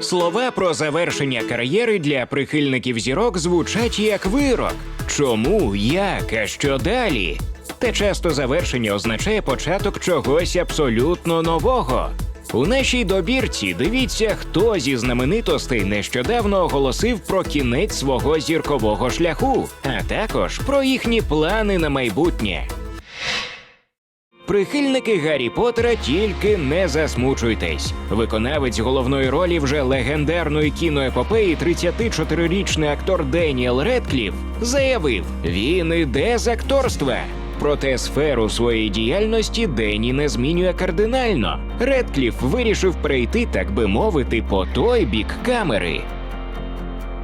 Слова про завершення кар'єри для прихильників зірок звучать як вирок. Чому, як, а що далі? Та часто завершення означає початок чогось абсолютно нового. У нашій добірці дивіться, хто зі знаменитостей нещодавно оголосив про кінець свого зіркового шляху, а також про їхні плани на майбутнє. Прихильники Гаррі Поттера тільки не засмучуйтесь. Виконавець головної ролі вже легендарної кіноепопеї 34-річний актор Деніел Редкліф заявив, він іде з акторства. Проте сферу своєї діяльності Дені не змінює кардинально. Редкліф вирішив перейти, так би мовити, по той бік камери.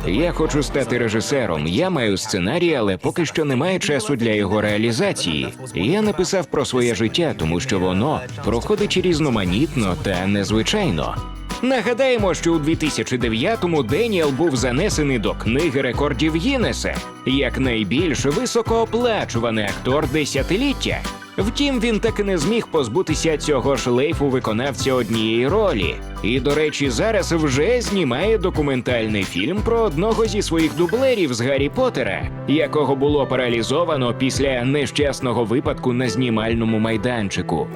Я хочу стати режисером. Я маю сценарій, але поки що немає часу для його реалізації. Я написав про своє життя, тому що воно проходить різноманітно та незвичайно. Нагадаємо, що у 2009-му Деніел був занесений до книги рекордів Гіннеса як найбільш високооплачуваний актор десятиліття. Втім, він так і не зміг позбутися цього шлейфу виконавця однієї ролі. І, до речі, зараз вже знімає документальний фільм про одного зі своїх дублерів з Гаррі Поттера, якого було паралізовано після нещасного випадку на знімальному майданчику.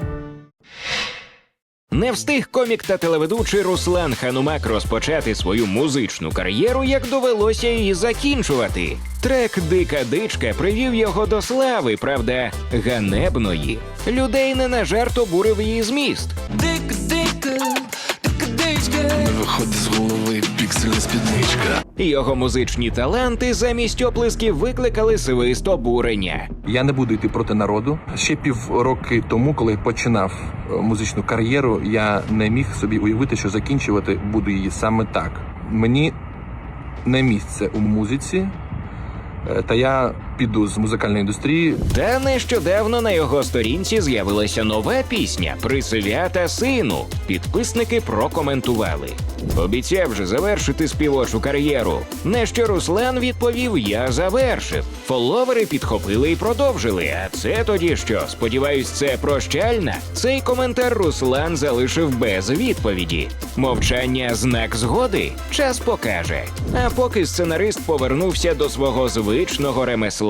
Не встиг комік та телеведучий Руслан Ханумак розпочати свою музичну кар'єру, як довелося її закінчувати. Трек Дика дичка привів його до слави, правда, ганебної. Людей не на жарт обурив її зміст. Виходить з голови піксельна спідничка. Його музичні таланти замість оплесків викликали свист обурення. Я не буду йти проти народу. Ще півроки тому, коли починав е, музичну кар'єру, я не міг собі уявити, що закінчувати буду її саме так. Мені не місце у музиці, е, та я піду з музикальної індустрії. Та нещодавно на його сторінці з'явилася нова пісня Присвята сину. Підписники прокоментували. Обіцяв же завершити співочу кар'єру. На що Руслан відповів: Я завершив. Фоловери підхопили і продовжили. А це тоді що? Сподіваюсь, це прощальна. Цей коментар Руслан залишив без відповіді. Мовчання знак згоди. Час покаже. А поки сценарист повернувся до свого звичного ремесла.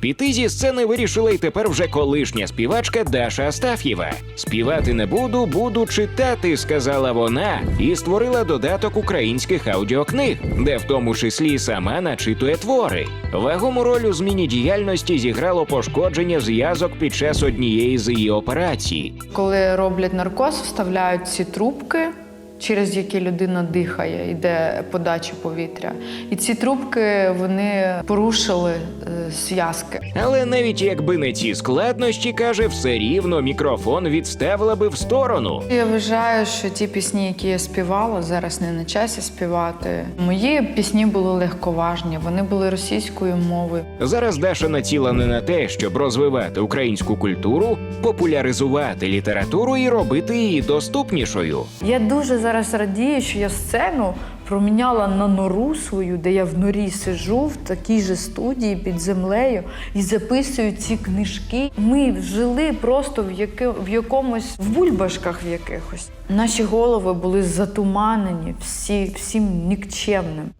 Піти зі сцени вирішила й тепер вже колишня співачка Даша Астаф'єва. Співати не буду, буду читати, сказала вона, і створила додаток українських аудіокниг, де в тому числі сама начитує твори. Вагому роль у зміні діяльності зіграло пошкодження зв'язок під час однієї з її операцій. Коли роблять наркоз, вставляють ці трубки, через які людина дихає, йде подача повітря. І ці трубки вони порушили е, зв'язки. Але навіть якби не ці складнощі, каже, все рівно мікрофон відставила би в сторону. Я вважаю, що ті пісні, які я співала, зараз не на часі співати. Мої пісні були легковажні, вони були російською мовою. Зараз Даша націлена на те, щоб розвивати українську культуру, популяризувати літературу і робити її доступнішою. Я дуже зараз радію, що я сцену проміняла на нору свою, де я в норі сижу в такій же студії під землею і записую ці книжки. Ми жили просто в, яки, в якомусь в бульбашках в якихось. Наші голови були затуманені всі, всім нікчемним.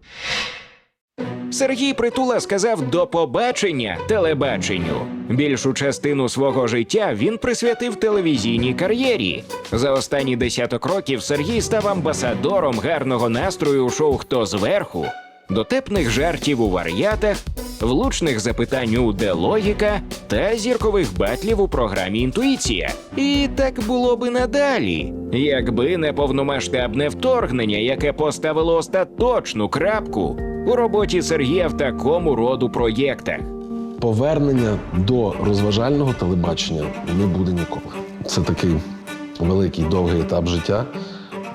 Сергій Притула сказав до побачення телебаченню. Більшу частину свого життя він присвятив телевізійній кар'єрі. За останні десяток років Сергій став амбасадором гарного настрою у шоу Хто зверху, дотепних жартів у вар'ятах, влучних запитань у де логіка та зіркових батлів у програмі Інтуїція. І так було би надалі, якби не повномасштабне вторгнення, яке поставило остаточну крапку у роботі Сергія в такому роду проєктах. Повернення до розважального телебачення не буде ніколи. Це такий великий довгий етап життя,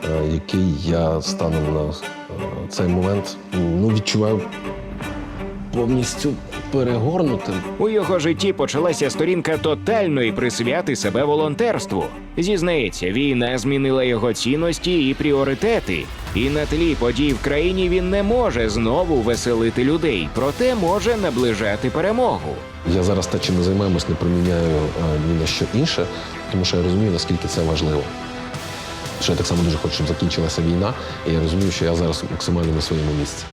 е, який я станом на е, цей момент ну, відчуваю повністю перегорнутим. У його житті почалася сторінка тотальної присвяти себе волонтерству. Зізнається, війна змінила його цінності і пріоритети. І на тлі подій в країні він не може знову веселити людей, проте може наближати перемогу. Я зараз те, чим не займаємось, не приміняю е, ні на що інше, тому що я розумію, наскільки це важливо. що я так само дуже хочу, щоб закінчилася війна, і я розумію, що я зараз максимально на своєму місці.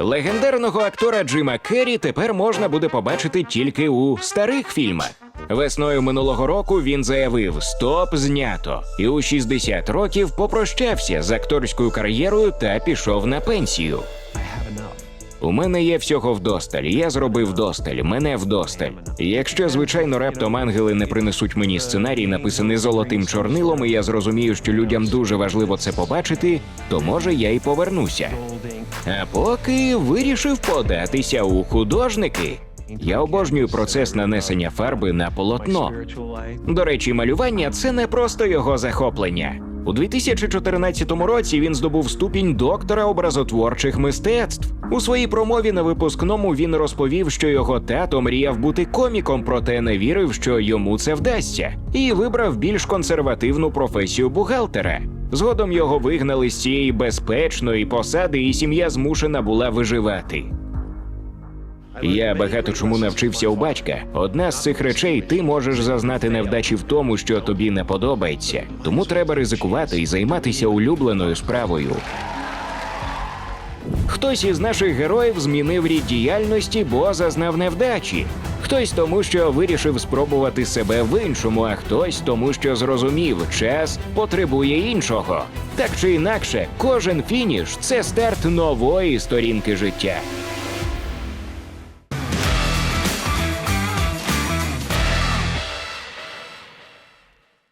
Легендарного актора Джима Керрі тепер можна буде побачити тільки у старих фільмах. Весною минулого року він заявив: Стоп, знято, і у 60 років попрощався з акторською кар'єрою та пішов на пенсію. У мене є всього вдосталь. Я зробив досталь, мене вдосталь. Якщо, звичайно, раптом ангели не принесуть мені сценарій, написаний золотим чорнилом, і я зрозумію, що людям дуже важливо це побачити, то може я й повернуся. А поки вирішив податися у художники. Я обожнюю процес нанесення фарби на полотно. До речі, малювання це не просто його захоплення. У 2014 році він здобув ступінь доктора образотворчих мистецтв. У своїй промові на випускному він розповів, що його тато мріяв бути коміком, проте не вірив, що йому це вдасться, і вибрав більш консервативну професію бухгалтера. Згодом його вигнали з цієї безпечної посади, і сім'я змушена була виживати. Я багато чому навчився у батька. Одна з цих речей ти можеш зазнати невдачі в тому, що тобі не подобається. Тому треба ризикувати і займатися улюбленою справою. Хтось із наших героїв змінив рід діяльності, бо зазнав невдачі. Хтось тому, що вирішив спробувати себе в іншому, а хтось тому, що зрозумів, час потребує іншого. Так чи інакше, кожен фініш це старт нової сторінки життя.